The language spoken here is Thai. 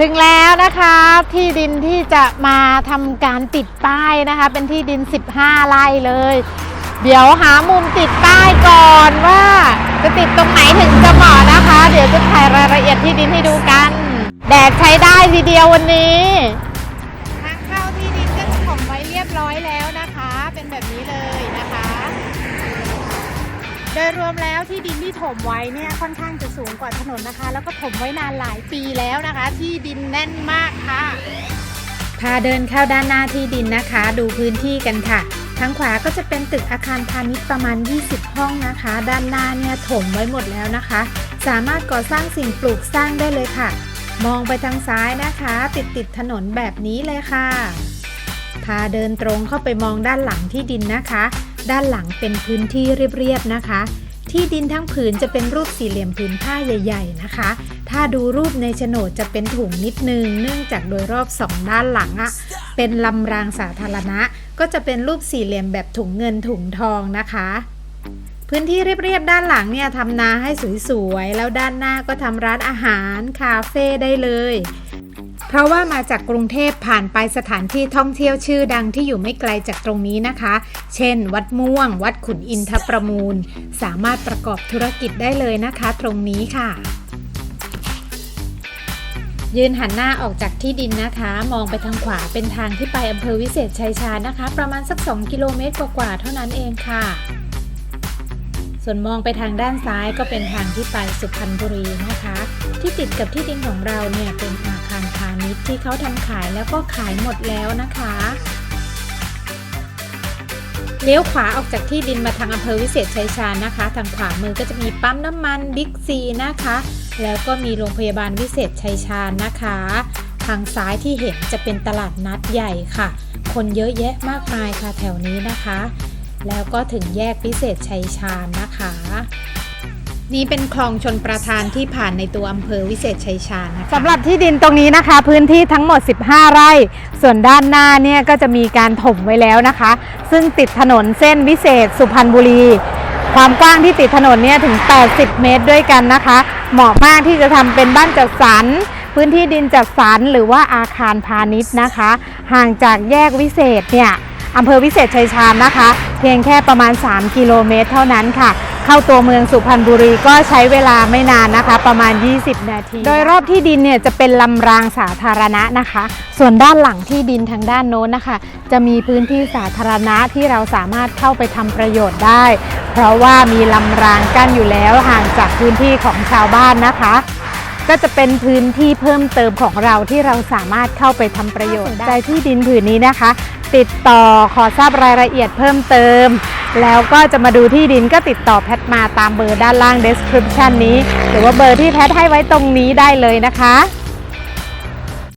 ถึงแล้วนะคะที่ดินที่จะมาทำการติดป้ายนะคะ เป็นที่ดิน 15ไร่เลย เดี๋ยวหามุมติดป้ายก่อนว่า จะติดตรงไหนถึงจะเหมาะนะคะ เดี๋ยวจะถ่ายรายละเอียดที่ดินให้ดูกัน แดดใช้ได้ทีเดียววันนี้ทางเข้าที่ดินก็จะถมไว้เรียบร้อยแล้วนะคะ เป็นแบบนี้เลย โดยรวมแล้วที่ดินที่ถมไว้เนี่ยค่อนข้างจะสูงกว่าถนนนะคะ แล้วก็ถมไว้นานหลายปีแล้วนะคะ ที่ดินแน่นมากค่ะ พาเดินเข้าด้านหน้าที่ดินนะคะ ดูพื้นที่กันค่ะทางขวาก็จะเป็นตึกอาคารพาณิชย์ประมาณ 20 ห้องนะคะ ด้านหน้าเนี่ยถมไว้หมดแล้วนะคะ สามารถก่อสร้างสิ่งปลูกสร้างได้เลยค่ะ มองไปทางซ้ายนะคะ ติดติดถนนแบบนี้เลยค่ะ พาเดินตรงเข้าไปมองด้านหลังที่ดินนะคะ ด้านหลังเป็นพื้นที่เรียบๆนะคะ ที่ดินทั้งผืนจะเป็นรูปสี่เหลี่ยมผืนผ้าใหญ่ ๆ นะคะ ถ้าดูรูปในโฉนดจะเป็นถุงนิดนึง เนื่องจากโดยรอบสองด้านหลังอะเป็นลำรางสาธารณะ ก็จะเป็นรูปสี่เหลี่ยมแบบถุงเงินถุงทองนะคะพื้นที่เรียบๆด้านหลังเนี่ยทำนาให้สวยๆ แล้วด้านหน้าก็ทำร้านอาหาร คาเฟ่ได้เลย เพราะว่ามาจากกรุงเทพผ่านไปสถานที่ท่องเที่ยวชื่อดังที่อยู่ไม่ไกลจากตรงนี้นะคะ เช่น วัดม่วง วัดขุนอินทประมูล สามารถประกอบธุรกิจได้เลยนะคะ ตรงนี้ค่ะ ยืนหันหน้าออกจากที่ดินนะคะ มองไปทางขวาเป็นทางที่ไปอำเภอวิเศษชัยชาญนะคะ ประมาณสัก 2 กิโลเมตรกว่าๆเท่านั้นเองค่ะ ส่วนมองไปทางด้านซ้ายก็เป็นทางที่ไปสุพรรณบุรีนะคะ ที่ติดกับที่ดินของเราเนี่ยเป็นอาคารพาณิชย์ที่เขาทำขายแล้วก็ขายหมดแล้วนะคะเลี้ยวขวาออกจากที่ดินมาทางอำเภอวิเศษชัยชาญนะคะ ทางขวามือก็จะมีปั๊มน้ำมันบิ๊กซีนะคะ แล้วก็มีโรงพยาบาลวิเศษชัยชาญนะคะ ทางซ้ายที่เห็นจะเป็นตลาดนัดใหญ่ค่ะ คนเยอะแยะมากมายค่ะแถวนี้นะคะ แล้วก็ถึงแยกวิเศษชัยชาญนะคะ นี่เป็นคลองชนประทานที่ผ่านในตัวอำเภอวิเศษชัยชาญนะคะสำหรับที่ดินตรงนี้นะคะ พื้นที่ทั้งหมด 15 ไร่ ส่วนด้านหน้าเนี่ยก็จะมีการถมไว้แล้วนะคะ ซึ่งติดถนนเส้นวิเศษสุพรรณบุรี ความกว้างที่ติดถนนเนี่ยถึง 80 เมตรด้วยกันนะคะ เหมาะมากที่จะทำเป็นบ้านจัดสรรพื้นที่ดินจัดสรรหรือว่าอาคารพาณิชย์นะคะ ห่างจากแยกวิเศษเนี่ยอำเภอวิเศษชัยชาญนะคะ เพียงแค่ประมาณ 3 กิโลเมตรเท่านั้นค่ะ เข้าตัวเมืองสุพรรณบุรีก็ใช้เวลาไม่นานนะคะ ประมาณ 20 นาที โดยรอบที่ดินเนี่ยจะเป็นลำรางสาธารณะนะคะ ส่วนด้านหลังที่ดินทางด้านโน้นนะคะ จะมีพื้นที่สาธารณะที่เราสามารถเข้าไปทำประโยชน์ได้ เพราะว่ามีลำรางกั้นอยู่แล้วห่างจากพื้นที่ของชาวบ้านนะคะก็จะเป็นพื้นที่เพิ่มเติมของเราที่เราสามารถเข้าไปทำประโยชน์ได้ที่ดินผืนนี้นะคะ ติดต่อขอทราบรายละเอียดเพิ่มเติม แล้วก็จะมาดูที่ดินก็ติดต่อแพทมาตามเบอร์ด้านล่าง description นี้ หรือว่าเบอร์ที่แพทให้ไว้ตรงนี้ได้เลยนะคะ